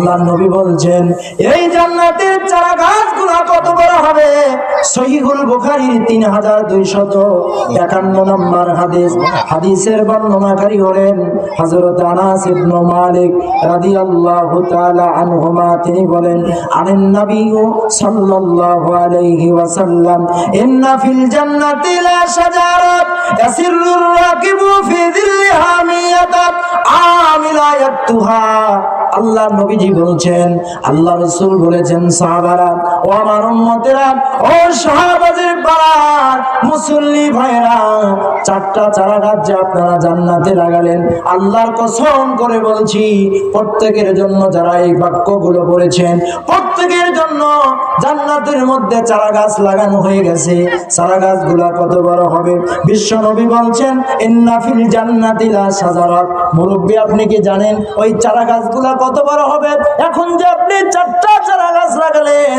আল্লাহ নবী বলছেন, এই জান্নাতের চারা গাছগুলা কত বড় হবে? সহিহুল বুখারীর তিন হাজার দুইশত একান্ন নম্বর হাদিস। হাদিসের বর্ণনাকারী হলেন হযরত আনাস ইবনে মালিক রাদিয়াল্লাহু তাআলা আনহুমা। তিনি বলেন, আনেন নবী সাল্লাল্লাহু আলাইহি ওয়াসাল্লাম, ইন্না ফিল জান্নাতি লা শাজারাত, ইয়াসিরুর রাকিবু ফি যিল্লিহা মিয়াতাত, আমিলা ইয়াতুহা আল্লাহ নবীজি বলছেন, আল্লাহ রসুল বলেছেন, সাহাবারা, ও আমার উম্মতেরা, ও সাহাবাজের পাড়ার মুসল্লি ভাইরা চারটা চারা গাছ যে আপনারা জান্নাতে লাগালেন, আল্লাহর কসম করে বলছি, প্রত্যেকের জন্য যারা এই বাক্যগুলো পড়েছেন প্রত্যেকের জন্য জান্নাতের মধ্যে চারা গাছ লাগানো হয়ে গেছে। চারা গাছগুলা কত বড় হবে? বিশ্ব নবী বলছেন ইন্নাফিল জান্নাতিলা সাজারাত। মুরব্বী, আপনি কি জানেন, ওই চারা গাছগুলা কত বড় হবে? এখন যে আপনি চারটা চারা গাছ লাগালেন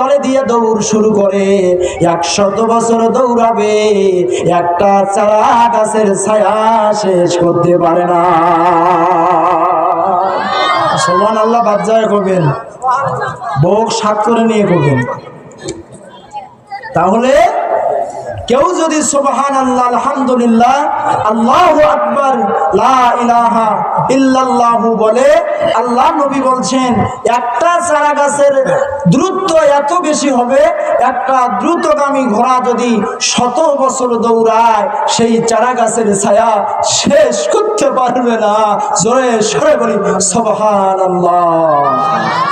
তলে দিয়ে দৌড় শুরু করে। একশত বছর দৌড়াবে, একটা চারা গাছের ছায়া শেষ করতে পারে না। সমান আল্লাহ বাদ যায় করবেন। বউক সাত করে নিয়ে করবেন। তাহলে কেউ যদি সুবহান আল্লাহ আলহামদুলিল্লাহ, আল্লাহ আকবর ইল্লাল্লাহু বলে, আল্লাহ নবী বলছেন, একটা চারা গাছের দ্রুত এত বেশি হবে, একটা দ্রুতগামী ঘোড়া যদি শত বছর দৌড়ায়, সেই চারা গাছের ছায়া শেষ করতে পারবে না। জোরে সরে বলি সুবহান আল্লাহ